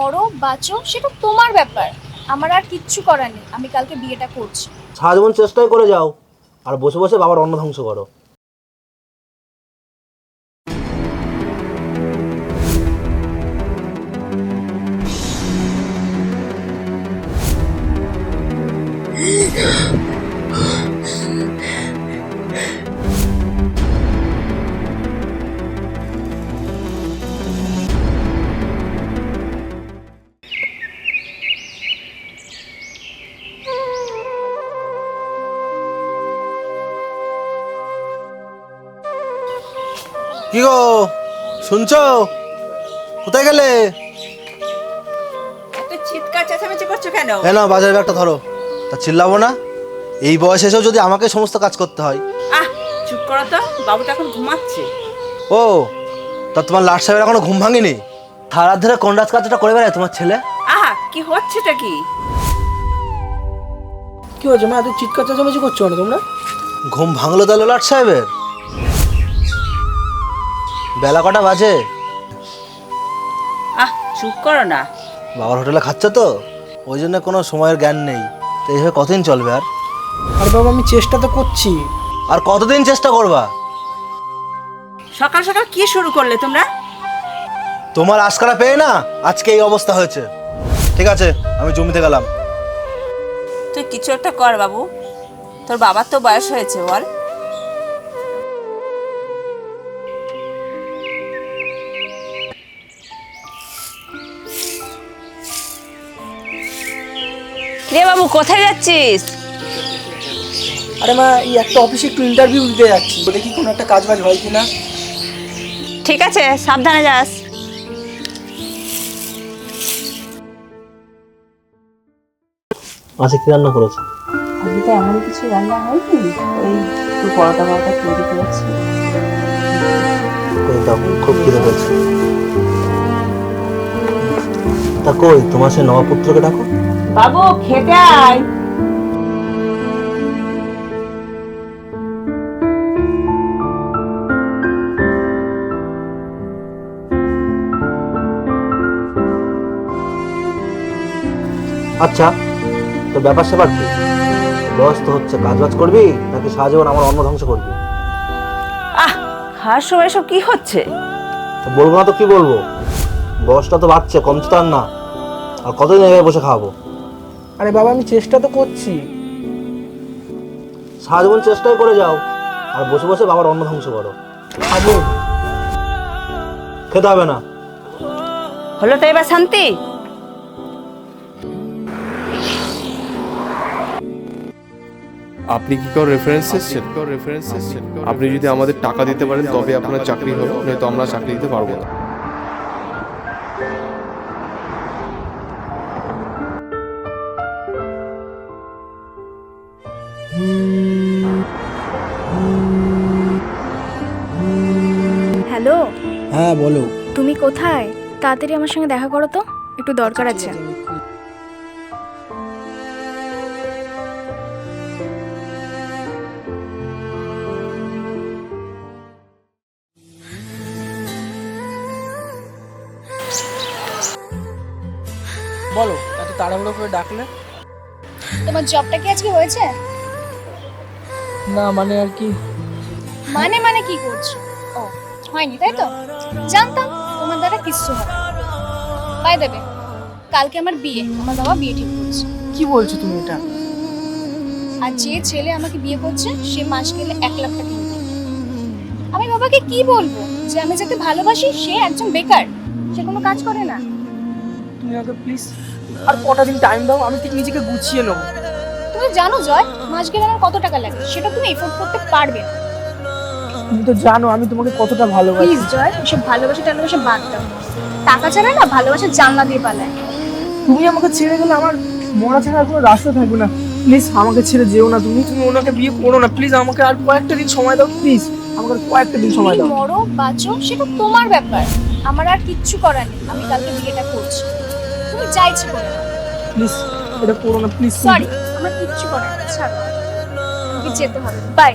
মরো বাঁচো, সেটা তোমার ব্যাপার। আমার আর কিচ্ছু করার নেই। আমি কালকে বিয়েটা করছি। সারা জীবন চেষ্টাই করে যাও। আর বসে বসে বাবার অন্ন ধ্বংস করো। কি গো শুনছো? কোথায় গেলে? এত চিৎকার চেঁচামেচি করছ কেন? এ বাজারের ব্যাগটা ধরো। তা চিল্লাবো না? এই বয়স এসেও যদি আমাকে সমস্ত কাজ করতে হয়। আহ চুপ করো তো বাবু তো এখন ঘুমাচ্ছে। ও তা তোমার লাট সাহেবের এখনও ঘুম ভাঙেনি? থারার ধারে কন্ডাস কাজটা করে বেড়ায় তোমার ছেলে? আহা কি হচ্ছেটা কি? কি হয়েছে মা এত চিৎকার চেঁচামেচি করছ না তোমরা? ঘুম ভাঙলো তাহলে লাট সাহেবের? বেলা কটা বাজে? আহ চুপ করো না। বাবার হোটেলে খাচ্ছে তো? ওই জন্য কোনো সময়ের জ্ঞান নেই। তো এইভাবে কতদিন চলবে আর? আর বাবা আমি চেষ্টা তো করছি। আর কতদিন চেষ্টা করবা? সকাল সকাল কি শুরু করলে তোমরা? তোমার আশকারা পেয়ে না? আজকে এই অবস্থা হয়েছে। ঠিক আছে আমি জমিতে গেলাম। তুই কিছু একটা কর বাবু। তোর বাবার তো বয়স হয়েছে বল। রে বাবু কোথায় যাচ্ছিস? আরে মা এই একটা অফিসে একটু ইন্টারভিউ দিতে যাচ্ছি। দেখি কোনো একটা কাজ বাজ হয় কিনা? ঠিক আছে সাবধানে যাস। আজকে কি রান্না করেছে? আজকে তো এমন কিছু রান্না হয়নি। ওই একটু পরোটা পরোটা তৈরি করেছি। কই দাও খুব খিদে পেয়েছে। তা কই তোমার সেই নবাপুত্রকে ডাকো। বাবু খেতে আয়। আচ্ছা তো ব্যাপার স্যাপার কি? বয়স তো হচ্ছে কাজ বাজ করবি নাকি সারাজীবন আমার অন্ন ধ্বংস করবি? আহ খাওয়ার সময় সব কি হচ্ছে? তো বলব না তো কি বলব? বয়সটা তো বাড়ছে কমছে তো আর না। আর কতদিন এভাবে বসে খাওয়াবো? আরে বাবা আমি চেষ্টা তো করছি। সারা জীবন চেষ্টাই করে যাও আর বসে বসে বাবার অন্ন ধ্বংস করো। খাব খেতে হবে না। হলো তো এবার শান্তি। আপনি কি কারও রেফারেন্স এসছেন? রেফারেন্স এসছেন? আপনি যদি আমাদের টাকা দিতে পারেন তবে আপনার চাকরি হবে নয়তো আমরা চাকরি দিতে পারব না। হ্যালো? হ্যাঁ বলো। তুমি কোথায়? তাড়াতাড়ি আমার সঙ্গে দেখা করো তো। একটু দরকার আছে। বলো এত তাড়াহুড়ো করে ডাকলে? তোমার জবটা কি আজকে হয়েছে? না মানে আর কি? মানে মানে কি করছ? ও হয়নি তাই তো? জানতাম তোমার দ্বারা কিচ্ছু হবে বাই দেবে কালকে আমার বিয়ে আমার বাবা বিয়ে ঠিক করছে। কি বলছো তুমি এটা? আর যে ছেলে আমাকে বিয়ে করছে সে মাস গেলে এক লাখ টাকা আমি বাবাকে কি বলব? যে আমি যাকে ভালোবাসি সে একজন বেকার। সে কোনো কাজ করে না। তুমি আমাকে প্লিজ আর কটা দিন টাইম দাও আমি ঠিক নিজেকে গুছিয়ে নেব। তুমি জানো জয় মাস গেলে আমার কত টাকা লাগে সেটা তুমি এফোর্ড করতে পারবে না। তুমি তো জানো আমি তোমাকে কতটা ভালোবাসি। প্লিজ জয় এসব ভালোবাসা টালোবাসা বাদ দাও। টাকা ছাড়া না ভালোবাসা জানলা দিয়ে পালায়। তুমি আমাকে ছেড়ে গেলে আমার মরা ছাড়া আর কোনো রাস্তা থাকবে না। প্লিজ আমাকে ছেড়ে যেও না। তুমি তুমি ওনাকে বিয়ে করো না। প্লিজ আমাকে আর কয়েকটা দিন সময় দাও। প্লিজ আমাকে কয়েকটা দিন সময় দাও। মরো বাঁচো সেটা তোমার ব্যাপার। আমার আর কিচ্ছু করার নেই। আমি কালকে বিয়েটা করছি। তুমি করে। প্লিজ এটা করো না। প্লিজ সরি তোমার কিচ্ছু করার ছাড় আমাকে যেতে হবে বাই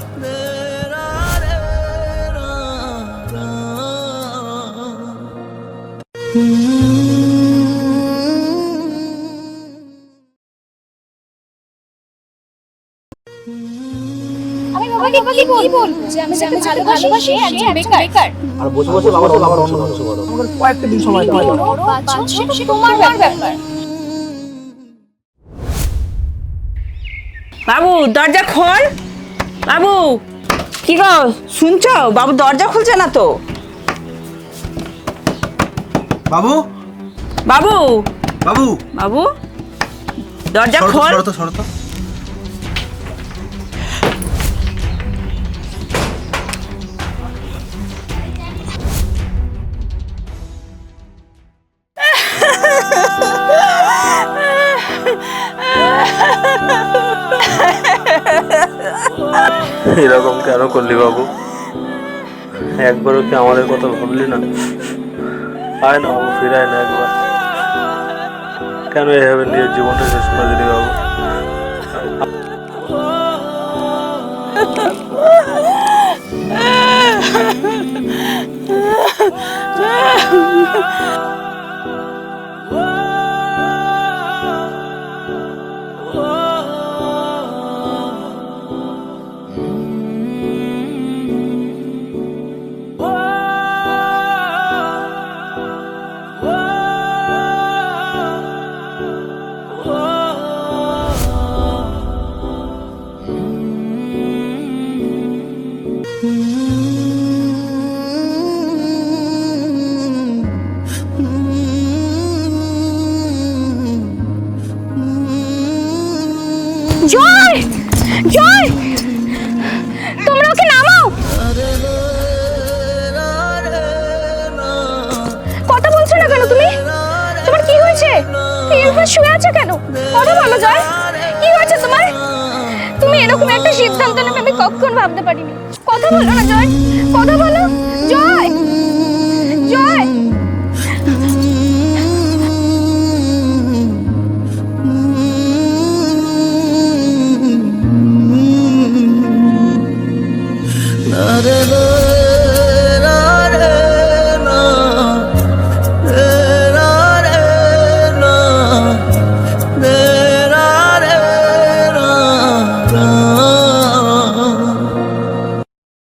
আমি বাবাকে বাবাকে কি বলব যে আমি জানি ভালোবাসি সে একজন বেকার আর বসে বসে বাবার বাবার অন্য কিছু বলো কয়েকটা দিন সময় দাও তোমার ব্যাপার বাবু দরজা খোল। বাবু কি গো শুনছো? বাবু দরজা খুলছে না তো? বাবু? বাবু বাবু? বাবু দরজা খোল। এরকম কেন করলি বাবু? একবারও কি আমাদের কথা ভাবলি না? আয় না বাবু, ফিরায় না একবার। কেন এভাবে নিজের জীবনটা শেষ করে দিলি বাবু? কথা বলছো না কেন তুমি? তোমার কি হয়েছে? এরকম শুয়ে আছো কেন? কথা বলো, জয়। কি হয়েছে তোমার? তুমি এরকম একটা সিদ্ধান্ত নেবে আমি কখন ভাবতে পারিনি। কথা বলো না, জয়।